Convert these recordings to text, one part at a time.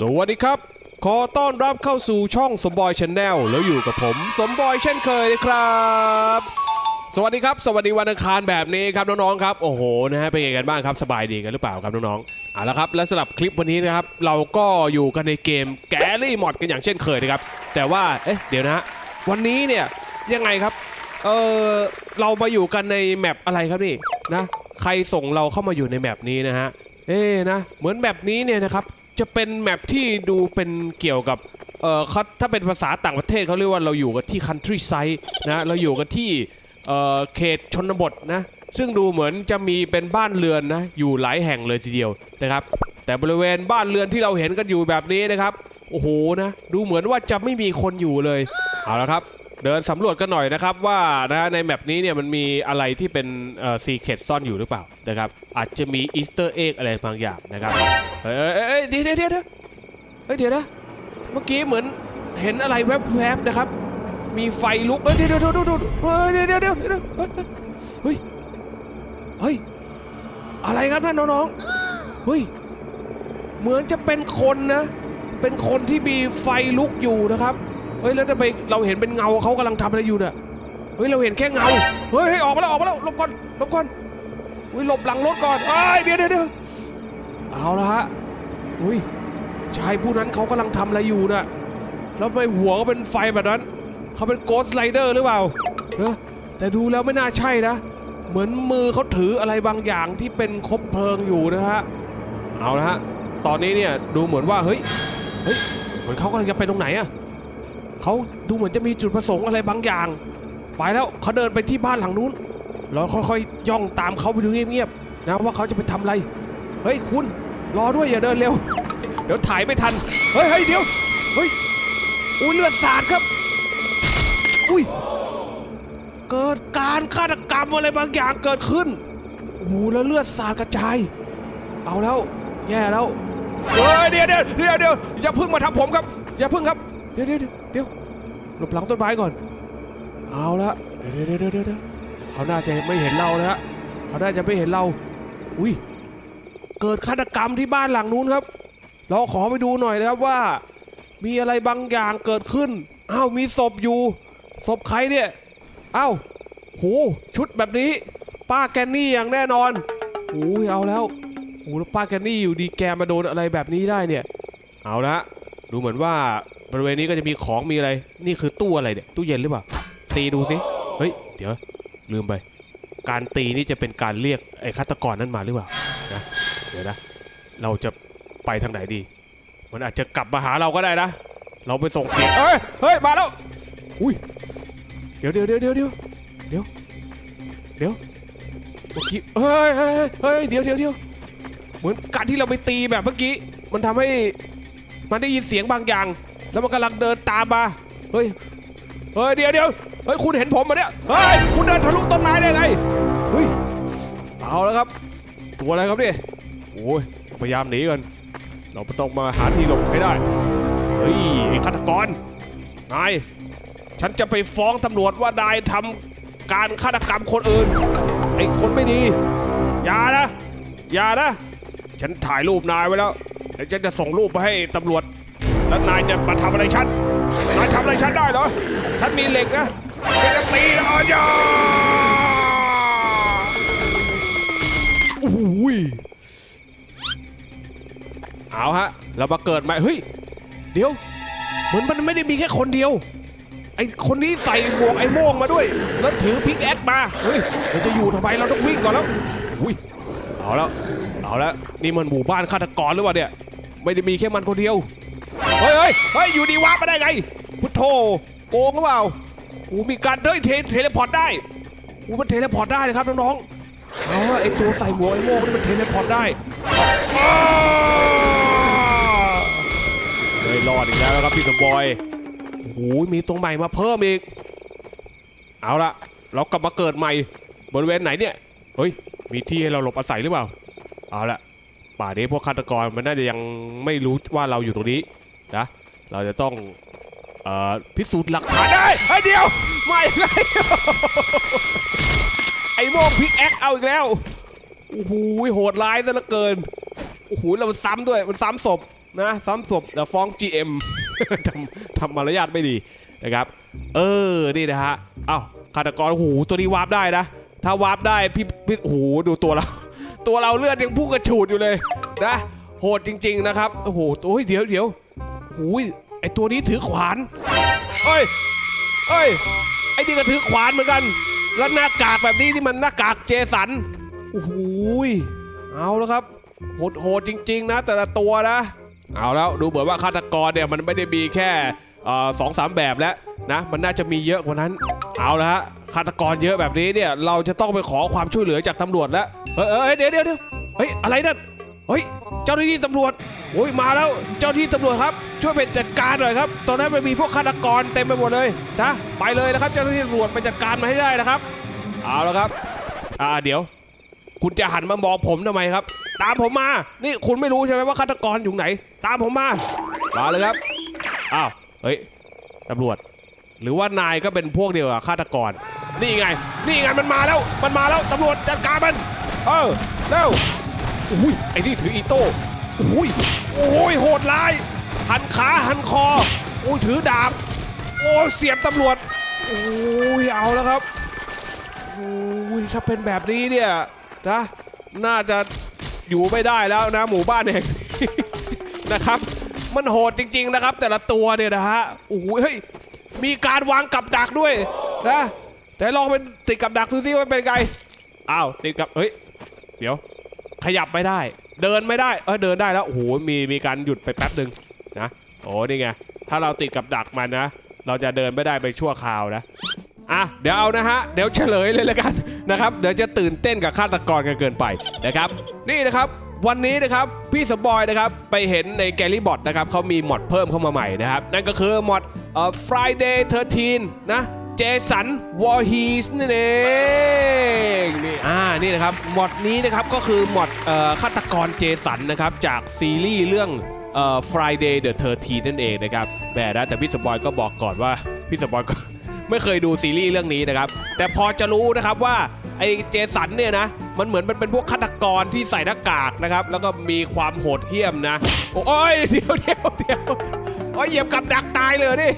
สวัสดีครับ ขอต้อนรับเข้าสู่ช่องสมบอยชาแนลแล้วอยู่กับผมสมบอยเช่นเคยนะครับ สวัสดีครับ สวัสดีวันอังคารแบบนี้ครับน้องๆครับโอ้โหนะฮะเป็นไงกันบ้างครับสบายดีกันหรือเปล่าครับน้องๆเอาละครับและสำหรับคลิปวันนี้นะครับเราก็อยู่กันในเกมแกลลี่มอดกันอย่างเช่นเคยนะครับแต่ว่าเอ๊ะเดี๋ยวนะฮะวันนี้เนี่ยยังไงครับเออเรามาอยู่กันในแมปอะไรครับนี่นะใครส่งเราเข้ามาอยู่ในแมปนี้นะฮะเอ๊ะนะเหมือนแมปนี้เนี่ยนะครับ จะเป็นแมปที่ดูเป็นเกี่ยวกับเอ่อเขาถ้าเป็นภาษาต่างประเทศเขาเรียกว่าเราอยู่กันที่ country side นะเราอยู่กันที่เอ่อเขตชนบทนะ ซึ่งดูเหมือนจะมีเป็นบ้านเรือนนะอยู่หลายแห่งเลยทีเดียวนะครับ แต่บริเวณบ้านเรือนที่เราเห็นกันอยู่แบบนี้นะครับโอ้โหนะดูเหมือนว่าจะไม่มีคนอยู่เลยเอาละครับ เดินสำรวจกันหน่อยนะครับว่านะในแมปนี้เนี่ยมันมีอะไรที่เป็นซีเคดซ่อนอยู่หรือเปล่านะครับอาจจะมีอีสเตอร์เอ็กอะไรบางอย่างนะครับเอ้ยเอ้ยเอ้ยเดี๋ยวเดี๋ยวเดี๋ยวเดี๋ยวเฮ้ยเดี๋ยวนะเมื่อกี้เหมือนเห็นอะไรแวบๆนะครับ มีไฟลุกเอ้ยเดี๋ยวเดี๋ยวเดี๋ยวเดี๋ยวเฮ้ยเดี๋ยวเดี๋ยวเดี๋ยวเดี๋ยวเฮ้ยเฮ้ยอะไรครับนั่นน้องๆเฮ้ยเหมือนจะเป็นคนนะเป็นคนที่มีไฟลุกอยู่นะครับ เฮ้ยแล้วทำไมเราเห็นเป็นเงาเขากำลังทำอะไรอยู่เนี่ยเฮ้ยเราเห็นแค่เงาเฮ้ยออกมาแล้วออกมาแล้วหลบก่อนหลบก่อนเฮ้ยหลบหลังรถก่อนเอ้ยเดี๋ยวเดี๋ยวเดี๋ยวเอาละฮะอุ้ยชายผู้นั้นเขากำลังทำอะไรอยู่น่ะแล้วไปหัวก็เป็นไฟแบบนั้นเขาเป็นโกสไลเดอร์หรือเปล่าเออแต่ดูแล้วไม่น่าใช่นะ เหมือนมือเขาถืออะไรบางอย่างที่เป็นคบเพลิงอยู่นะฮะเอาละฮะตอนนี้เนี่ยดูเหมือนว่าเฮ้ยเฮ้ยเหมือนเขากำลังจะไปตรงไหนอะ เขาดูเหมือนจะมีจุดประสงค์อะไรบางอย่าง ไปแล้วเขาเดินไปที่บ้านหลังนู้นเราค่อยๆย่องตามเขาไปดูเงียบๆนะว่าเขาจะไปทำอะไร เฮ้ยคุณรอด้วยอย่าเดินเร็ว เดี๋ยวถ่ายไม่ทัน เฮ้ยเฮ้ยเดี๋ยว เฮ้ย อุ้ยเลือดสาดครับ อุ้ย เกิดการฆาตกรรมอะไรบางอย่างเกิดขึ้นโอ้โหแล้วเลือดสาดกระจาย เอาแล้ว แย่แล้ว เฮ้ยเดี๋ยวเดี๋ยวเดี๋ยวเดี๋ยวอย่าพึ่งมาทำผมครับ อย่าพึ่งครับ เดี๋ยวเดี๋ยวเดี๋ยวหลบหลังต้นไม้ก่อน เอาละเดี๋ยวเดี๋ยวเดี๋ยวเดี๋ยวเดี๋ยวเขาน่าจะไม่เห็นเรานะฮะเขาน่าจะไม่เห็นเรา อุ้ยเกิดฆาตกรรมที่บ้านหลังนู้นครับ เราขอไปดูหน่อยนะครับว่า มีอะไรบางอย่างเกิดขึ้นอ้าวมีศพอยู่ศพใครเนี่ยอ้าวโหชุดแบบนี้ ป้าแกนนี่อย่างแน่นอนโอ้ยเอาแล้วโอ้แล้วป้าแกนนี่อยู่ดีแกมาโดนอะไรแบบนี้ได้เนี่ย เอาละดูเหมือนว่า บริเวณนี้ก็จะมีของมีอะไร นี่คือตู้อะไรเนี่ยตู้เย็นหรือเปล่า ตีดูสิเฮ้ย เดี๋ยว ลืมไป การตีนี่จะเป็นการเรียกไอ้ฆาตกรนั้นมาหรือเปล่านะเดี๋ยวนะ เราจะไปทางไหนดี มันอาจจะกลับมาหาเราก็ได้นะ เราไปส่งเสียงเฮ้ยเฮ้ยมาแล้วอุ้ยเดี๋ยวเดี๋ยวเดี๋ยวเดี๋ยวเดี๋ยวเดี๋ยวเดี๋ยวเมื่อกี้เฮ้ยเฮ้ยเฮ้ยเดี๋ยวเดี๋ยวเดี๋ยวเหมือนการที่เราไปตีแบบเมื่อกี้ มันทำให้มันได้ยินเสียงบางอย่าง แล้วมันกำลังเดินตามมาเฮ้ยเฮ้ยเดี๋ยวเดี๋ยวเฮ้ยคุณเห็นผมมาเนี่ยเฮ้ยคุณเดินทะลุต้นไม้ได้ไงเฮ้ยเอาแล้วครับ ตัวอะไรครับเนี่ยโอ้ยพยายามหนีกันเราต้องมาหาที่หลบให้ได้เฮ้ยไอ้ฆาตกรนายฉันจะไปฟ้องตำรวจว่านายทำการฆาตกรรมคนอื่นไอ้คนไม่ดีอย่านะอย่านะ ฉันถ่ายรูปนายไว้แล้วเดี๋ยวฉันจะส่งรูปไปให้ตำรวจ แล้วนายจะมาทำอะไรฉัน นายทำอะไรฉันได้เหรอ ฉันมีเหล็กนะแกจะตีนะอ๋อย่าโอ้โหยเอาฮะ เรามาเกิดใหม่เฮ้ย เดี๋ยว เหมือนมันไม่ได้มีแค่คนเดียว ไอคนนี้ใส่หมวกไอ้โม่งมาด้วย แล้วถือพิกแอคมา เฮ้ย เราจะอยู่ทำไม เราต้องวิ่งก่อนแล้ว อุ้ย เอาแล้ว เอาแล้ว นี่มันหมู่บ้านฆาตกรหรือเปล่าเนี่ย ไม่ได้มีแค่มันคนเดียว เฮ้ยเฮ้ยเฮ้ยอยู่ดีวาร์ปมาได้ไง พุทโธโกงหรือเปล่าโอ้มีการเฮ้ยเทเทเลพอร์ตได้โอ้มันเทเลพอร์ตได้เลยครับน้องๆอ๋อไอตัวใส่หมวไอ้โม่งนี่มันเทเลพอร์ตได้อ้าวไม่รอดอีกแล้วครับพี่สมบอยโอ้โหมีตรงใหม่มาเพิ่มอีก เอาละเรากลับมาเกิดใหม่บริเวณไหนเนี่ย เฮ้ย มีที่ให้เราหลบอาศัยหรือเปล่า เอาละป่านี้พวกฆาตกรมันน่าจะยังไม่รู้ว่าเราอยู่ตรงนี้ นะ เราจะต้องอพิสูจน์หลักฐานได้ไอ้เดียวไม่ไงไอ้โมงพิกแอคเอาอีกแล้วโอ้โหโหดร้ายซะเหลือเกินโอ้โหแล้วมันซ้ำด้วยมันซ้ำศพนะซ้ำศพเดี๋ยวฟ้อง GM ทำทำมารยาทไม่ดีนะครับ เออนี่นะฮะเอ้าฆาตกรโอ้โหตัวนี้วาร์ปได้นะ ถ้าวาร์ปได้พี่พี่โอ้โหดูตัวเรา ตัวเราเลือดยังพุ่งกระฉูดอยู่เลยนะโหดจริง ๆ นะครับโอ้โหโอ้ยเดี๋ยวเดี๋ยว โอ้ยไอตัวนี้ถือขวานเอ้ยเอ้ย ไอ้นี่ก็ถือขวานเหมือนกัน แล้วหน้ากากแบบนี้นี่มันหน้ากากเจสันโอ้โหยเอาแล้วครับโหดโหดจริง ๆ นะ แต่ละตัวนะ เอาแล้วดูเหมือนว่าฆาตกรเนี่ยมันไม่ได้มีแค่สองสามแบบแล้วนะ มันน่าจะมีเยอะกว่านั้น เอาละฮะฆาตกรเยอะแบบนี้เนี่ยเราจะต้องไปขอความช่วยเหลือจากตำรวจแล้วเอยเอยเดี๋ยวเดี๋ยวเดี๋ยวเฮ้ยอะไรนั่น เฮ้ย เจ้าหน้าที่ตำรวจโอ้ยมาแล้ว เจ้าหน้าที่ตำรวจครับ ช่วยไปจัดการหน่อยครับ ตอนนั้นมันมีพวกฆาตกรเต็มไปหมดเลยนะ ไปเลยนะครับ เจ้าหน้าที่ตำรวจไปจัดการมาให้ได้นะครับ เอาแล้วครับ อ่าเดี๋ยว คุณจะหันมามองผมทำไมครับ ตามผมมา นี่คุณไม่รู้ใช่ไหมว่าฆาตกรอยู่ไหน ตามผมมา มาเลยครับ อ้าว เฮ้ยตำรวจ หรือว่านายก็เป็นพวกเดียวกับฆาตกร นี่ไง นี่ไงมันมาแล้ว มันมาแล้วตำรวจจัดการมัน เออ เร็ว อุ้ยไอ้นี่ถืออีโต้อุ้ยโอ้ยโหดร้าย หันขาหันคอโอ้ยถือดาบ โอ้ยเสียบตำรวจโอ้ยเอาแล้วครับโอ้ยถ้าเป็นแบบนี้เนี่ยนะน่าจะอยู่ไม่ได้แล้วนะหมู่บ้านแห่งนะครับ มันโหดจริง ๆนะครับ แต่ละตัวเนี่ยนะฮะโอ้โหเฮ้ยมีการวางกับดักด้วยนะแต่ลองเป็นติดกับดักดูซิว่าเป็นไงอ้าวติดกับเฮ้ยเดี๋ยว ขยับไม่ได้ เดินไม่ได้เออเดินได้แล้วโอ้โหมีมีการหยุดไปแป๊บหนึ่งนะโอ้นี่ไงถ้าเราติดกับดักมันนะ เราจะเดินไม่ได้ไปชั่วคราวนะอะเดี๋ยวเอานะฮะเดี๋ยวเฉลยเลยแล้วกันนะครับเดี๋ยวจะตื่นเต้นกับฆาตกรกันเกินไปนะครับ นี่นะครับวันนี้นะครับพี่สบอยนะครับไปเห็นในแกลลี่บอทนะครับเขามีมอดเพิ่มเข้ามาใหม่นะครับ นั่นก็คือมอดเอ่อ Friday 13 นะ เจสันวอร์ฮีสนั่นเองนี่อ่านี่นะครับมอดนี้นะครับก็คือมอดฆาตกรเจสันนะครับจากซีรีส์เรื่องเอ่อ Friday the 13นั่นเองนะครับแหมนะแต่พี่สมบอยก็บอกก่อนว่าพี่สมบอยก็ไม่เคยดูซีรีส์เรื่องนี้นะครับ แต่พอจะรู้นะครับว่าไอ้เจสันเนี่ยนะมันเหมือนมันเป็นพวกฆาตกรที่ใส่หน้ากากนะครับ แล้วก็มีความโหดเหี้ยมนะ โอ้ยเดี๋ยวเดี๋ยวเดี๋ยวโอ้ยเหยียบกับดักตายเลยนี่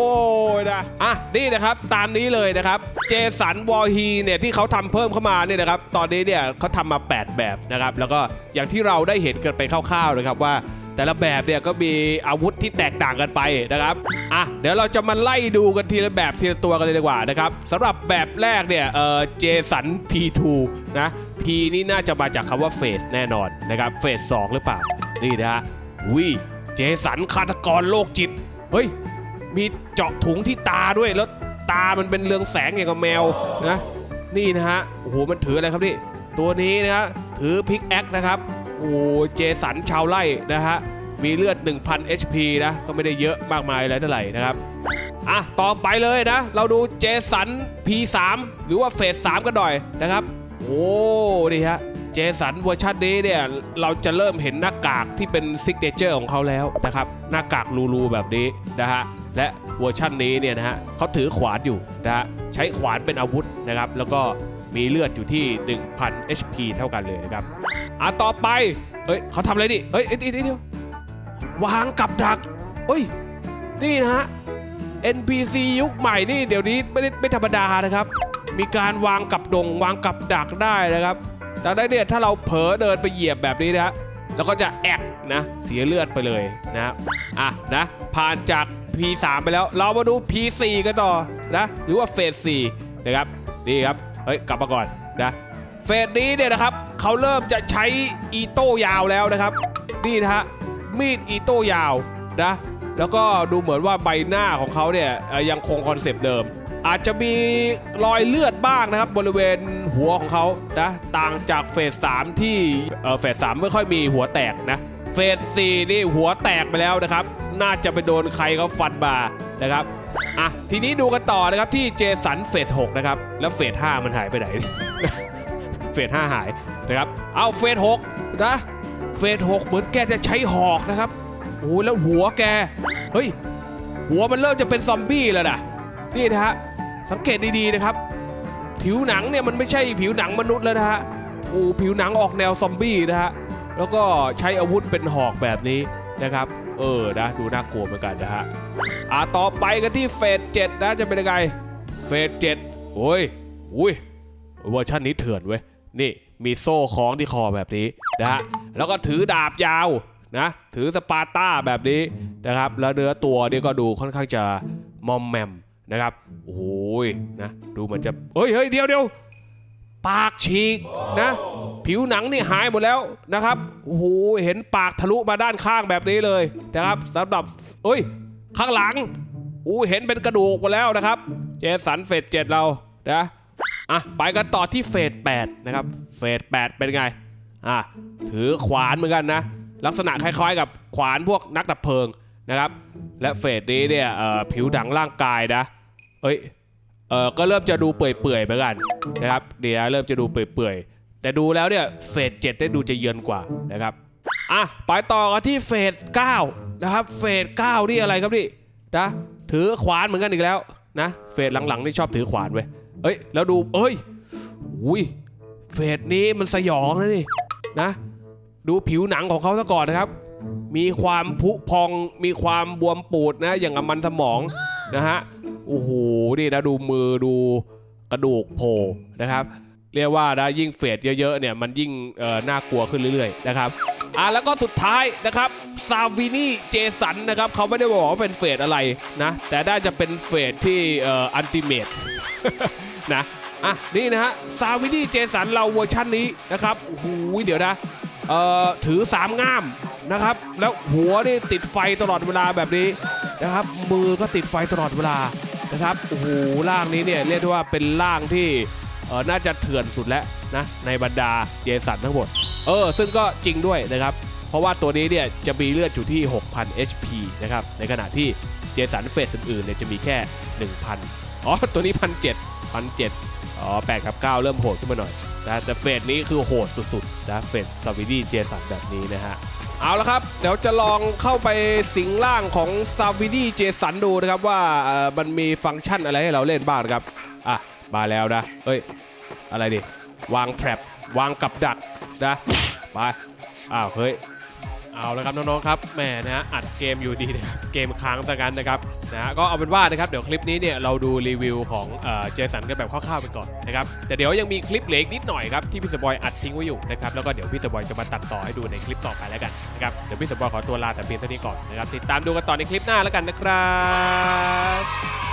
โอ้ยนะอะนี่นะครับตามนี้เลยนะครับเจสันวอลฮีเนี่ยที่เขาทำเพิ่มเข้ามาเนี่ยนะครับตอนนี้เนี่ยเขาทำมา 8 แบบนะครับแล้วก็อย่างที่เราได้เห็นกันไปคร่าวๆนะครับว่าแต่ละแบบเนี่ยก็มีอาวุธที่แตกต่างกันไปนะครับ อะเดี๋ยวเราจะมาไล่ดูกันทีละแบบทีละตัวกันเลยดีกว่านะครับสำหรับแบบแรกเนี่ยเออเจสัน P2 นะ P นี่น่าจะมาจากคำว่าเฟสแน่นอนนะครับเฟส2หรือเปล่า นี่นะฮะวิเจสันฆาตกรโรคจิต เฮ้ย มีเจาะถุงที่ตาด้วยแล้วตามันเป็นเรืองแสงอย่างกับแมวนะนี่นะฮะโอ้โหมันถืออะไรครับนี่ตัวนี้นะฮะถือพิกแอคนะครับโอ้โหเจสันชาวไร่นะฮะมีเลือด 1,000 HP นะก็ไม่ได้เยอะมากมายอะไรเท่าไหร่นะครับอะต่อไปเลยนะ เราดูเจสัน P3 หรือว่าเฟส3กันหน่อยนะครับ โอ้นี่ฮะเจสันเวอร์ชันนี้เนี่ยเราจะเริ่มเห็นหน้ากากที่เป็นซิกเนเจอร์ของเขาแล้วนะครับ หน้ากากรูๆแบบนี้นะฮะ และเวอร์ชันนี้เนี่ยนะฮะเขาถือขวานอยู่นะฮะใช้ขวานเป็นอาวุธนะครับแล้วก็มีเลือดอยู่ที่ 1,000 HP เท่ากันเลยนะครับอะต่อไปเฮ้ยเขาทำอะไรดิเฮ้ยเดี๋ยวเดี๋ยวเดี๋ยววางกับดักเฮ้ยนี่นะฮะ NPC ยุคใหม่นี่เดี๋ยวนี้ไม่ได้ไม่ธรรมดานะครับ มีการวางกับดงวางกับดักได้นะครับดังนั้นเนี่ยถ้าเราเผลอเดินไปเหยียบแบบนี้นะ แล้วก็จะแอกนะเสียเลือดไปเลยนะอะนะผ่านจาก P3 ไปแล้ว เรามาดู P4 กันต่อนะหรือว่าเฟส4นะครับนี่ครับเฮ้ยกลับมาก่อนนะเฟสนี้เนี่ยนะครับเขาเริ่มจะใช้อีโต้ยาวแล้วนะครับนี่นะฮะมีดอีโต้ยาวนะแล้วก็ดูเหมือนว่าใบหน้าของเขาเนี่ยยังคงคอนเซปต์เดิม อาจจะมีรอยเลือดบ้างนะครับบริเวณ หัวของเขานะต่างจากเฟส3ที่เอ่อเฟส3ไม่ค่อยมีหัวแตกนะเฟส4นี่หัวแตกไปแล้วนะครับ น่าจะไปโดนใครเขาฟันมานะครับอะทีนี้ดูกันต่อนะครับที่เจสันเฟส6นะครับแล้วเฟส5มันหายไปไหนเฟส5หายนะครับเอาเฟส6นะเฟส6เหมือนแกจะใช้หอกนะครับโอ้แล้วหัวแกเฮ้ยหัวมันเริ่มจะเป็นซอมบี้แล้วนะนี่นะฮะสังเกตดีๆนะครับ ผิวหนังเนี่ยมันไม่ใช่ผิวหนังมนุษย์แล้วนะฮะอ้ผิวหนังออกแนวซอมบี้นะฮะแล้วก็ใช้อาวุธเป็นหอกแบบนี้นะครับ เออนะดูน่ากลัวเหมือนกันนะฮะอะต่อไปกันที่เฟสเจ็ดนะจะเป็นยังไงเฟสเจ็ดโอ้ยอุ้ยเวอร์ชันนี้เถื่อนเว้ยนี่มีโซ่คล้องที่คอแบบนี้นะฮะแล้วก็ถือดาบยาวนะถือสปาร์ต้าแบบนี้นะครับ แล้วเนื้อตัวนี่ก็ดูค่อนข้างจะมอมแมม นะครับโอ้ยนะดูเหมือนจะเฮ้ยเฮ้ยเดี๋ยวเดี๋ยวปากฉีกนะผิวหนังนี่หายหมดแล้วนะครับโอ้โหเห็นปากทะลุมาด้านข้างแบบนี้เลยนะครับสำหรับเอ้ยข้างหลังอู้เห็นเป็นกระดูกหมดแล้วนะครับ เจสันเฟสเจ็ดเรานะอะไปกันต่อที่เฟสแปดนะครับเฟสแปดเป็นไงอะถือขวานเหมือนกันนะ ลักษณะคล้ายๆ กับขวานพวกนักดับเพลิงนะครับ และเฟสนี้เนี่ยผิวหนังร่างกายนะ เอ้ยเออก็เริ่มจะดูเปื่อยๆเหมือนกันนะครับเดี๋ยวเริ่มจะดูเปื่อยๆแต่ดูแล้วเนี่ยเฟสเจ็ดได้ดูจะเยือนกว่านะครับอะไปต่อกันที่เฟสเก้านะครับเฟสเก้านี่อะไรครับนี่นะถือขวานเหมือนกันอีกแล้วนะเฟสหลังๆนี่ชอบถือขวานเว้ยเอ้ยแล้วดูเอ้ยอุ้ยเฟสนี้มันสยองนะนี่นะดูผิวหนังของเขาซะก่อนนะครับ มีความผุพองมีความบวมปูดนะอย่างกับมันสมองนะฮะ โอ้โหนี่นะดูมือดูกระดูกโผล่นะครับ เรียกว่านะยิ่งเฟดเยอะๆเนี่ยมันยิ่งน่ากลัวขึ้นเรื่อยๆนะครับอะแล้วก็สุดท้ายนะครับซาวินี่เจสันนะครับเขาไม่ได้บอกว่าเป็นเฟดอะไรนะแต่ได้จะเป็นเฟดที่อันติเมตนะอะนี่นะฮะซาวินี่เจสันเราเวอร์ชันนี้นะครับโอ้โหเดี๋ยวนะเอ่อถือสามง่ามนะครับ แล้วหัวนี่ติดไฟตลอดเวลาแบบนี้นะครับ มือก็ติดไฟตลอดเวลา นะครับโอ้โหร่างนี้เนี่ยเรียกได้ว่าเป็นร่างที่เออน่าจะเถื่อนสุดแล้วนะในบรรดาเจสันทั้งหมด เออ ซึ่งก็จริงด้วยนะครับ เพราะว่าตัวนี้เนี่ยจะมีเลือดอยู่ที่ 6,000 HP นะครับ ในขณะที่เจสันเฟสอื่นๆเนี่ยจะมีแค่ 1,000 อ๋อ ตัวนี้ 1,700 1,700 อ๋อ8กับ 9 เริ่มโหดขึ้นมาหน่อยนะแต่เฟสนี้คือโหดสุดๆนะเฟสซาวิดี้เจสันแบบนี้นะฮะ เอาละครับ เดี๋ยวจะลองเข้าไปสิงล่างของซาวิดี้เจสันดูนะครับว่าเออมันมีฟังก์ชันอะไรให้เราเล่นบ้างครับ อะ มาแล้วนะเอ้ย อะไรดิ วางแทรปวางกับดักนะ ไป อ้าว เฮ้ย เอาละครับน้องๆครับแหมนะฮะอัดเกมอยู่ดีเนี่ยเกมค้างซะกันนะครับนะฮะก็เอาเป็นว่านะครับเดี๋ยวคลิปนี้เนี่ยเราดูรีวิวของเจสันกันแบบคร่าวๆไปก่อนนะครับแต่เดี๋ยวยังมีคลิปเหล็กนิดหน่อยครับที่พี่สปอยอัดทิ้งไว้อยู่นะครับแล้วก็เดี๋ยวพี่สปอยจะมาตัดต่อให้ดูในคลิปต่อไปแล้วกันนะครับเดี๋ยวพี่สปอยขอตัวลาแต่เพียงเท่านี้ก่อนนะครับติดตามดูกันต่อในคลิปหน้าแล้วกันนะครับ